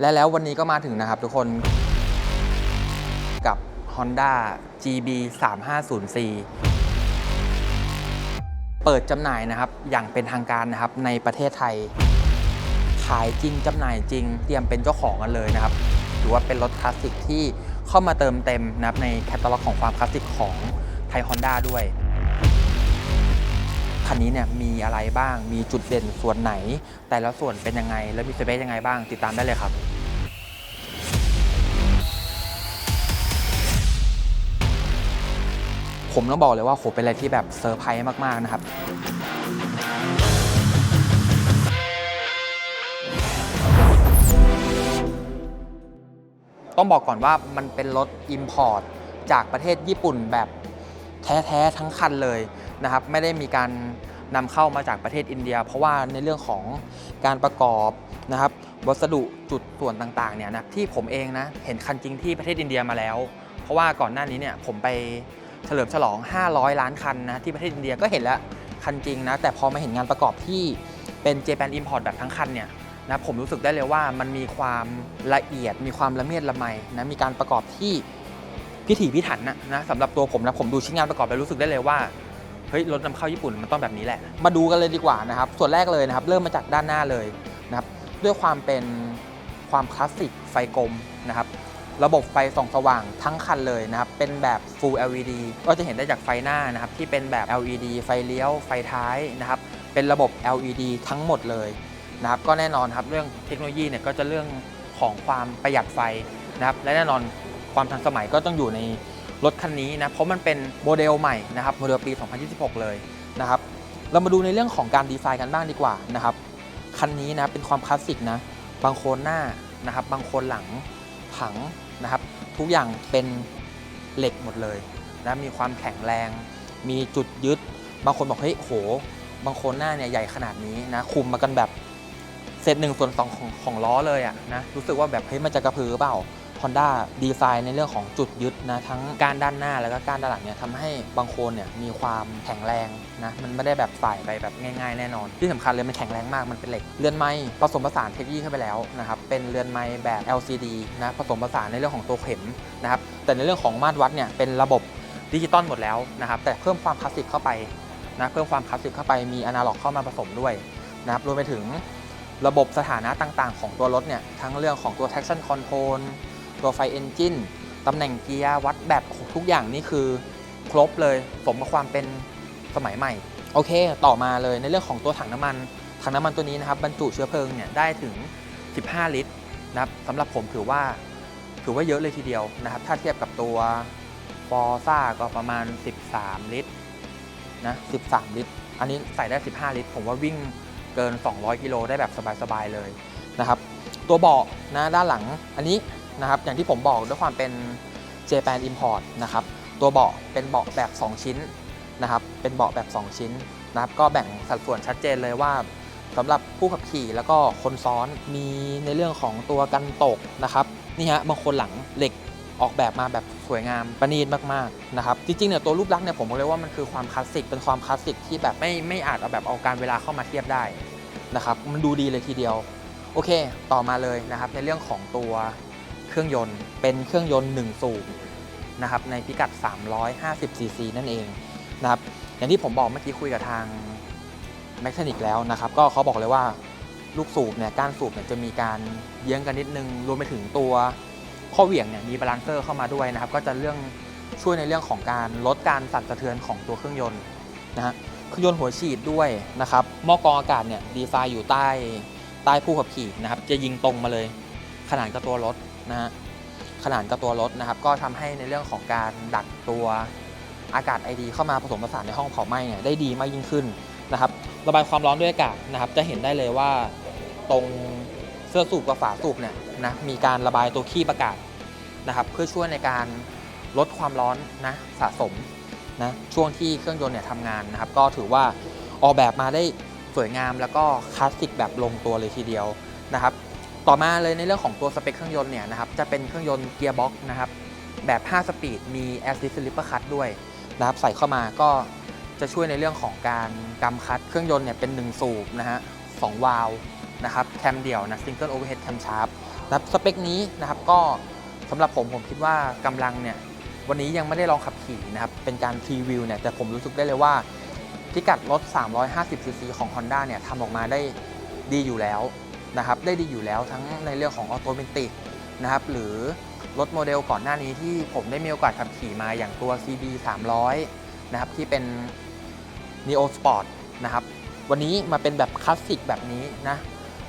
และแล้ววันนี้ก็มาถึงนะครับทุกคนกับ Honda GB 3 5 0 C เปิดจำหน่ายนะครับอย่างเป็นทางการนะครับในประเทศไทย ขายจริงจำหน่ายจริง เตรียมเป็นเจ้าของกันเลยนะครับถือว่าเป็นรถคลาสสิกที่เข้ามาเติมเต็มนะครับในแคตตาล็อกของความคลาสสิกของไทยฮอนด้าด้วยคันนี้เนี่ยมีอะไรบ้าง มีจุดเด่นส่วนไหน แต่ละส่วนเป็นยังไง แล้วมีสเปคยังไงบ้าง ติดตามได้เลยครับ ผมต้องบอกเลยว่าโหเป็นอะไรที่แบบเซอร์ไพรส์มาก ๆ นะครับต้องบอกก่อนว่ามันเป็นรถ Import จากประเทศญี่ปุ่นแบบแท้ๆทั้งคันเลยนะครับ ไม่ได้มีการนำเข้ามาจากประเทศอินเดีย เพราะว่าในเรื่องของการประกอบนะครับวัสดุจุดส่วนต่างๆเนี่ยนะที่ผมเองนะเห็นคันจริงที่ประเทศอินเดียมาแล้ว เพราะว่าก่อนหน้านี้เนี่ยผมไป เฉลิมฉลอง 500 ล้านคันนะที่ประเทศอินเดียก็เห็นแล้วคันจริงนะ แต่พอมาเห็นงานประกอบที่เป็น Japan Import แบบทั้งคันเนี่ยนะผมรู้สึกได้เลยว่ามันมีความละเอียด มีความละเมียดละไมนะมีการประกอบที่พิถีพิถันนะนะสำหรับตัวผมนะผมดูชิ้นงานประกอบแล้วรู้สึกได้เลยว่าเฮ้ยรถนำเข้าญี่ปุ่นมันต้องแบบนี้แหละ มาดูกันเลยดีกว่านะครับ ส่วนแรกเลยนะครับ เริ่มมาจากด้านหน้าเลยนะครับ ด้วยความเป็นความคลาสสิกไฟกลมนะครับ ระบบไฟส่องสว่างทั้งคันเลยนะครับ เป็นแบบ Full LED ก็จะเห็นได้จากไฟหน้านะครับที่เป็นแบบ LED ไฟเลี้ยวไฟท้ายนะครับ เป็นระบบ LED ทั้งหมดเลยนะครับ ก็แน่นอนครับเรื่องเทคโนโลยีเนี่ยก็จะเรื่องของความประหยัดไฟนะครับ และแน่นอนความทันสมัยก็ต้องอยู่ในรถคันนี้นะเพราะมันเป็นโมเดลใหม่นะครับโมเดลปี 2026 เลยนะครับเรามาดูในเรื่องของการดีไซน์กันบ้างดีกว่านะครับคันนี้นะเป็นความคลาสสิกนะบางโคนหน้านะครับบางโคนหลังถัง นะครับ ทุกอย่างเป็นเหล็กหมดเลยนะมีความแข็งแรง มีจุดยึด บางคนบอกเฮ้ยโห บางคนหน้าเนี่ยใหญ่ขนาดนี้นะคุมมากันแบบเซตหนึ่งส่วนสองของของล้อเลยอะนะรู้สึกว่าแบบเฮ้ยมันจะกระพือเปล่า Honda ดีไซน์ในเรื่องของจุดยึดนะทั้งกานด้านหน้าแล้วก็กานด้านหลังเนี่ยทำให้บางโคนเนี่ยมีความแข็งแรงนะมันไม่ได้แบบใส่ไปแบบง่ายๆ แน่นอน ที่สำคัญเลยมันแข็งแรงมากมันเป็นเหล็ก เรือนไม้ผสมผสานเทคโนโลยีเข้าไปแล้วนะครับเป็นเรือนไม้แบบ LCD นะผสมผสานในเรื่องของตัวเข็มนะครับแต่ในเรื่องของมาตรวัดเนี่ยเป็นระบบดิจิตอลหมดแล้วนะครับแต่เพิ่มความคลาสสิกเข้าไปนะเพิ่มความคลาสสิกเข้าไปมีอนาล็อกเข้ามาผสมด้วยนะครับรวมไปถึงระบบสถานะต่างๆ ของตัวรถเนี่ยทั้งเรื่องของตัว traction control ตัวไฟเอนจินตำแหน่งเกียร์วัดแบตทุกอย่างนี่คือครบเลยสมกับความเป็นสมัยใหม่ โอเค ต่อมาเลยในเรื่องของตัวถังน้ำมัน ถังน้ำมันตัวนี้นะครับบรรจุเชื้อเพลิงเนี่ยได้ถึง 15 ลิตรนะครับสำหรับผมถือว่าถือว่าเยอะเลยทีเดียวนะครับ ถ้าเทียบกับตัวฟอร์ซ่าก็ประมาณ 13 ลิตรนะ13 ลิตร อันนี้ใส่ได้ 15 ลิตร ผมว่าวิ่งเกิน 200 กิโลได้แบบสบายๆเลยนะครับ ตัวเบาะนะด้านหลังอันนี้ นะครับอย่างที่ผมบอกด้วยความเป็น Japan Import นะครับตัวเบาะเป็นเบาะแบบ 2 ชิ้นนะครับเป็นเบาะแบบ 2 ชิ้นนะครับก็แบ่งสัดส่วนชัดเจนเลยว่าสำหรับผู้ขับขี่แล้วก็คนซ้อนมีในเรื่องของตัวกันตกนะครับนี่ฮะบางคนหลังเหล็กออกแบบมาแบบสวยงามประณีตมากๆนะครับจริงๆเนี่ยตัวรูปลักษณ์เนี่ยผมบอกเลยว่ามันคือความคลาสสิกเป็นความคลาสสิกที่แบบไม่ไม่อาจเอาแบบเอาการเวลาเข้ามาเทียบได้นะครับมันดูดีเลยทีเดียว โอเค ต่อมาเลยนะครับในเรื่องของตัว เครื่องยนต์ เป็นเครื่องยนต์ 1 สูบนะครับในพิกัด 350 ซีซีนั่นเองนะครับอย่างที่ผมบอกเมื่อกี้คุยกับทางแมคานิกแล้วนะครับก็เขาบอกเลยว่าลูกสูบเนี่ยก้านสูบเนี่ยจะมีการเยื้องกันนิดนึงรวมไปถึงตัวข้อเหวี่ยงเนี่ยมีบาลานเซอร์เข้ามาด้วยนะครับก็จะเรื่องช่วยในเรื่องของการลดการสั่นสะเทือนของตัวเครื่องยนต์นะฮะเครื่องยนต์หัวฉีดด้วยนะครับหม้อกรองอากาศเนี่ยดีไซน์อยู่ใต้ใต้ผู้ขับขี่นะครับจะยิงตรงมาเลย ขนาดกับตัวรถ นะฮะขนาดกับตัวรถนะครับ ก็ทำให้ในเรื่องของการดักตัวอากาศไอดีเข้ามาผสมผสานในห้องเผาไหม้เนี่ยได้ดีมากยิ่งขึ้นนะครับระบายความร้อนด้วยอากาศนะครับ จะเห็นได้เลยว่าตรงเสื้อสูบกับฝาสูบเนี่ยนะมีการระบายตัวขี้ประกาศนะครับ เพื่อช่วยในการลดความร้อนนะสะสมนะช่วงที่เครื่องยนต์เนี่ยทำงานนะครับ ก็ถือว่าออกแบบมาได้สวยงามแล้วก็คลาสสิกแบบลงตัวเลยทีเดียวนะครับ ต่อมาเลยในเรื่องของตัวสเปคเครื่องยนต์เนี่ยนะครับจะเป็นเครื่องยนต์เกียร์บ็อกซ์นะครับแบบ 5 สปีด มี a s s i s t Slipper Cut ด้วยนะครับใส่เข้ามาก็จะช่วยในเรื่องของการกำคัดเครื่องยนต์เนี่ยเป็น 1 สูบนะฮะสองวาล์วนะครับแคมเดี่ยวนะ Single Overhead Cam Sharp นะครับสเปคนี้นะครับก็สำหรับผมผมคิดว่ากำลังเนี่ยวันนี้ยังไม่ได้ลองขับขี่นะครับเป็นการพรีวิวเนี่ยแต่ผมรู้สึกได้เลยว่าพิกัดรถ 350ซีซีของ Honda เนี่ยทำออกมาได้ดีอยู่แล้ว นะครับได้ดีอยู่แล้วทั้งในเรื่องของออโตเมติกนะครับหรือรถโมเดลก่อนหน้านี้ที่ผมได้มีโอกาสขับขี่มาอย่างตัว CB 300นะครับที่เป็น Neo Sport นะครับวันนี้มาเป็นแบบคลาสสิกแบบนี้นะ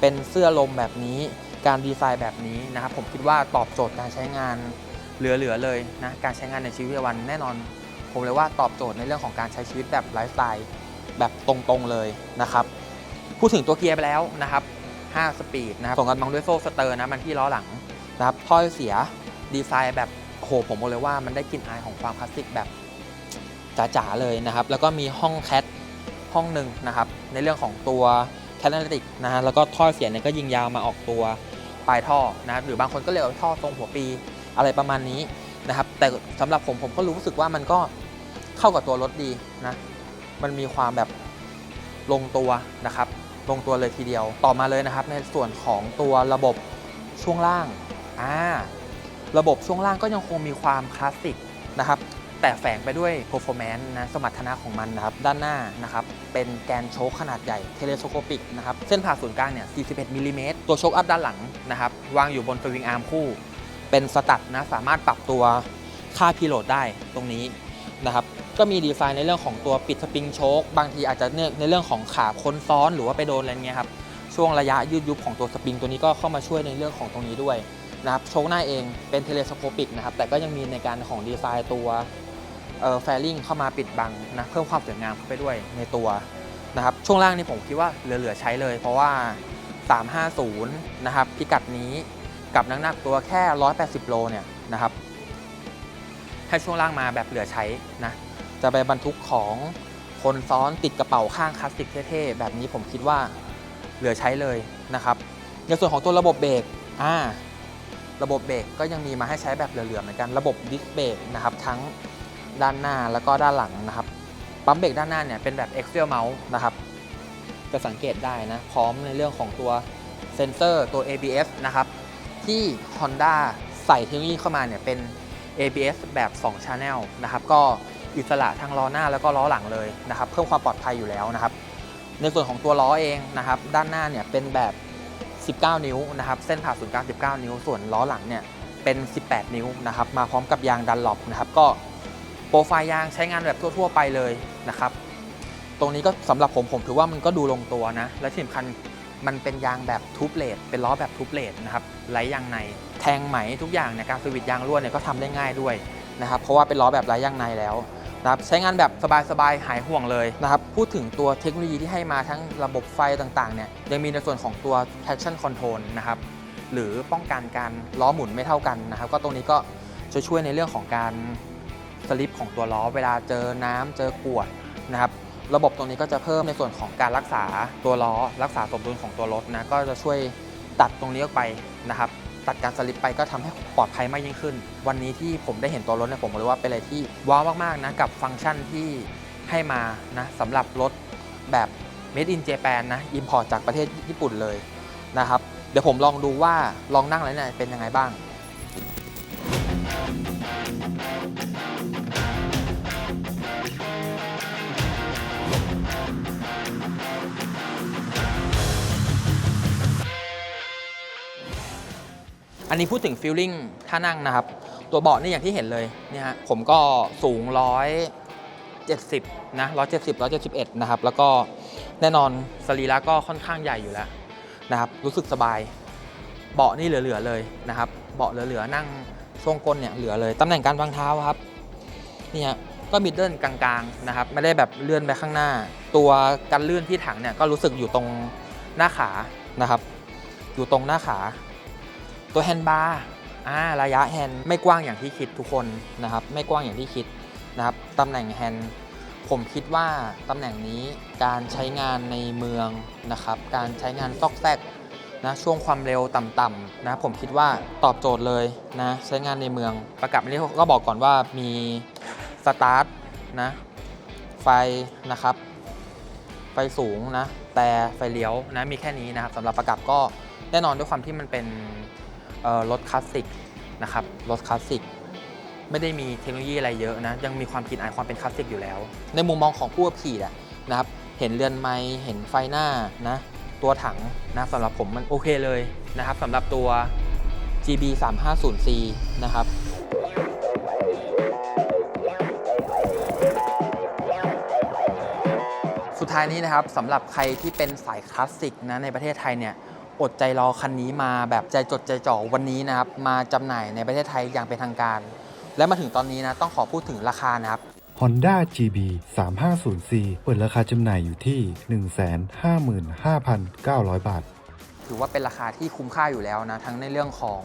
เป็นเสื้อลมแบบนี้การดีไซน์แบบนี้นะครับผมคิดว่าตอบโจทย์การใช้งานเหลือๆเลยนะการใช้งานในชีวิตวันแน่นอน ผมเลยว่าตอบโจทย์ในเรื่องของการใช้ชีวิตแบบไลฟ์สไตล์แบบตรงๆเลยนะครับพูดถึงตัวเกียร์ไปแล้วนะครับ 5 สปีดนะครับส่งกันบังด้วยโซ่สเตอร์นะมันที่ล้อหลังนะครับท่อเสียดีไซน์แบบโอ้โหผมบอกเลยว่ามันได้กลิ่นอายของความคลาสสิกแบบจ๋าๆเลยนะครับ แล้วก็มีห้องแคทห้องหนึ่งนะครับ ในเรื่องของตัวแคทแอนติกนะฮะแล้วก็ท่อเสียงเนี่ยก็ยิงยาวมาออกตัวปลายท่อนะครับหรือบางคนก็เรียกว่าท่อทรงหัวปีอะไรประมาณนี้นะครับ แต่สำหรับผมผมก็รู้สึกว่ามันก็เข้ากับตัวรถดีนะ มันมีความแบบลงตัวนะครับ ลงตัวเลยทีเดียว ต่อมาเลยนะครับ ในส่วนของตัวระบบช่วงล่างอ่าระบบช่วงล่างก็ยังคงมีความคลาสสิกนะครับ แต่แฝงไปด้วย performance นะสมรรถนะของมันนะครับ ด้านหน้านะครับ เป็นแกนโชคขนาดใหญ่เทเลโ o โ o ปิกนะครับ เส้นผ่าศูนย์กลางเนี่ย 41มิลลิเมตรตัวโชคอัพด้านหลังนะครับ วางอยู่บนสวิงอาร์มคู่ เป็นสตัดนะ สามารถปรับตัวค่าพีโลดได้ตรงนี้ นะครับก็มีดีไซน์ในเรื่องของตัวปิดสปริงโชคบางทีอาจจะเนื่องในเรื่องของขาคนซ้อนหรือว่าไปโดนอะไรเงี้ยครับช่วงระยะยืดยุบของตัวสปริงตัวนี้ก็เข้ามาช่วยในเรื่องของตรงนี้ด้วยนะครับโชคหน้าเองเป็นเทเลสโคปิกนะครับแต่ก็ยังมีในการของดีไซน์ตัวเอ่อแฟลิงเข้ามาปิดบังนะเพิ่มความสวยงามเข้าไปด้วยในตัวนะครับช่วงล่างนี่ผมคิดว่าเหลือๆใช้เลย เพราะว่า 350 นะครับพิกัดนี้กับน้ำหนักตัวแค่ 180 โลเนี่ยนะครับ ให้ช่วงล่างมาแบบเหลือใช้นะ จะไปบรรทุกของคนซ้อนติดกระเป๋าข้างคลาสสิกเท่ๆแบบนี้ผมคิดว่าเหลือใช้เลยนะครับ ในส่วนของตัวระบบเบรกอ่าระบบเบรกก็ยังมีมาให้ใช้แบบเหลือๆเหมือนกันระบบดิสเบรกนะครับทั้งด้านหน้าแล้วก็ด้านหลังนะครับปั๊มเบรกด้านหน้าเนี่ยเป็นแบบ Excel Mouse นะครับจะสังเกตได้นะ พร้อมในเรื่องของตัวเซนเซอร์ตัว ABS นะครับที่ Honda ใส่เทคโนโลยีเข้ามาเนี่ยเป็น ABS แบบ2 Channel นะครับก็อิสระทั้งล้อหน้าแล้วก็ล้อหลังเลยนะครับเพิ่มความปลอดภัยอยู่แล้วนะครับในส่วนของตัวล้อเองนะครับด้านหน้าเนี่ยเป็นแบบ 19 นิ้วนะครับเส้นผ่าศูนย์กลาง19 นิ้ว ส่วนล้อหลังเนี่ยเป็น 18 นิ้วนะครับมาพร้อมกับยางดันหลบนะครับก็โปรไฟล์ยางใช้งานแบบทั่ว ๆ ไปเลยนะครับตรงนี้ก็สำหรับผมผมถือว่ามันก็ดูลงตัวนะและที่สำคัญ มันเป็นยางแบบทูบเลดเป็นล้อแบบทูบเลดนะครับไร้ยางใน แทงไหมทุกอย่างในยการสวิตยางรั่วเนี่ยก็ทำได้ง่ายด้วยนะครับเพราะว่าเป็นล้อแบบไร้ยางในแล้วนะครับใช้งานแบบสบายๆหายห่วงเลยนะครับพูดถึงตัวเทคโนโลยีที่ให้มาทั้งระบบไฟต่างๆเนี่ยยังมีในส่วนของตัว traction control นะครับหรือป้องกันการล้อหมุนไม่เท่ากันนะครับ ก็ตรงนี้ก็จะช่วยในเรื่องของการสลิปของตัวล้อเวลาเจอน้ำเจอกรวดนะครับ ระบบตรงนี้ก็จะเพิ่มในส่วนของการรักษาตัวล้อ รักษาสมดุลของตัวรถนะก็จะช่วยตัดตรงนี้ออกไปนะครับ ตัดการสลิปไปก็ทำให้ปลอดภัยมากยิ่งขึ้น วันนี้ที่ผมได้เห็นตัวรถเนี่ยผมเลยว่าเป็นอะไรที่ว้าวมากๆนะกับฟังก์ชันที่ให้มานะสำหรับรถแบบ Made in Japan นะ Import จากประเทศญี่ปุ่นเลยนะครับ เดี๋ยวผมลองดูว่าลองนั่งแล้วเนี่ยเป็นยังไงบ้าง อันนี้พูดถึงฟีลลิ่งท่านั่งนะครับ ตัวเบาะนี่อย่างที่เห็นเลยเนี่ยฮะผมก็สูง170นะ170 171นะครับ แล้วก็แน่นอนสรีระก็ค่อนข้างใหญ่อยู่แล้วนะครับ รู้สึกสบาย เบาะนี่เหลือๆเลยนะครับ เบาะเหลือๆนั่งช่วงก้นเนี่ยเหลือเลยตำแหน่งการวางเท้าครับนี่ฮะก็มิดเดิลกลางๆนะครับ ไม่ได้แบบเลื่อนไปข้างหน้า ตัวกันลื่นที่ถังเนี่ยก็รู้สึกอยู่ตรงหน้าขานะครับ อยู่ตรงหน้าขา ตัวแฮนด์บาร์ระยะแฮนด์ไม่กว้างอย่างที่คิดทุกคนนะครับไม่กว้างอย่างที่คิดนะครับตำแหน่งแฮนด์ผมคิดว่าตำแหน่งนี้การใช้งานในเมืองนะครับการใช้งานซอกแซกนะช่วงความเร็วต่ำๆนะผมคิดว่าตอบโจทย์เลยนะใช้งานในเมืองประกับนี้ก็บอกก่อนว่ามีสตาร์ทนะไฟนะครับ ไฟสูงนะแต่ไฟเลี้ยวนะมีแค่นี้นะครับสำหรับประกับก็แน่นอนด้วยความที่มันเป็น รถคลาสสิกนะครับรถคลาสสิกไม่ได้มีเทคโนโลยีอะไรเยอะนะยังมีความกลิ่นอายความเป็นคลาสสิกอยู่แล้ว ในมุมมองของผู้ขับขี่นะครับเห็นเรือนไม้เห็นไฟหน้านะตัวถังนะสำหรับผมมันโอเคเลยนะครับสำหรับตัว GB 3 5 0 C นะครับสุดท้ายนี้นะครับสำหรับใครที่เป็นสายคลาสสิกนะในประเทศไทยเนี่ย อดใจรอคันนี้มาแบบใจจดใจจ่อวันนี้นะครับ มาจำหน่ายในประเทศไทยอย่างเป็นทางการ และมาถึงตอนนี้นะต้องขอพูดถึงราคานะครับ Honda GB 350C เปิดราคาจำหน่ายอยู่ที่ 155,900 บาท ถือว่าเป็นราคาที่คุ้มค่าอยู่แล้วนะ ทั้งในเรื่องของ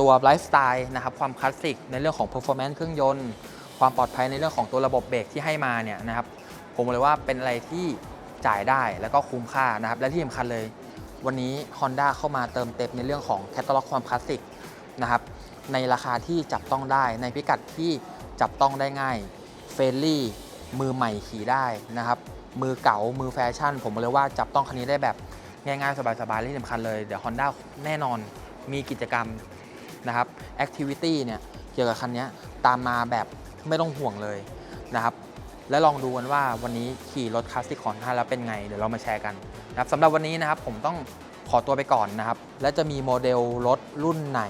ตัวไลฟ์สไตล์นะครับความคลาสสิกในเรื่องของ performance เครื่องยนต์ ความปลอดภัยในเรื่องของตัวระบบเบรกที่ให้มาเนี่ยนะครับผมบอกเลยว่าเป็นอะไรที่จ่ายได้แล้วก็คุ้มค่านะครับและที่สำคัญเลย วันนี้ Honda เข้ามาเติมเต็มในเรื่องของแคตตาล็อกความคลาสสิกนะครับในราคาที่จับต้องได้ในพิกัดที่จับต้องได้ง่ายเฟรนลี่มือใหม่ขี่ได้นะครับมือเก่ามือแฟชั่น ผมเลยว่าจับต้องคันนี้ได้แบบง่ายๆ สบายๆและที่สำคัญเลย เดี๋ยว Honda แน่นอนมีกิจกรรมนะครับแอคทิวิตี้เนี่ยเกี่ยวกับคันนี้ตามมาแบบไม่ต้องห่วงเลยนะครับ และลองดูกันว่าวันนี้ขี่รถคลาสสิกของท่านแล้วเป็นไง เดี๋ยวเรามาแชร์กันนะครับสำหรับวันนี้นะครับผมต้องขอตัวไปก่อนนะครับ และจะมีโมเดลรถรุ่นไหน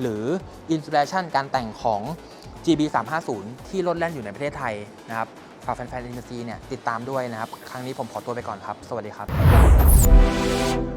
หรืออินส i เ a ชันการแต่งของ GB 350ที่รถแล่นอยู่ในประเทศไทยนะครับฝากแฟนๆอินซีเนี่ยติดตามด้วยนะครับ ครั้งนี้ผมขอตัวไปก่อนครับ สวัสดีครับ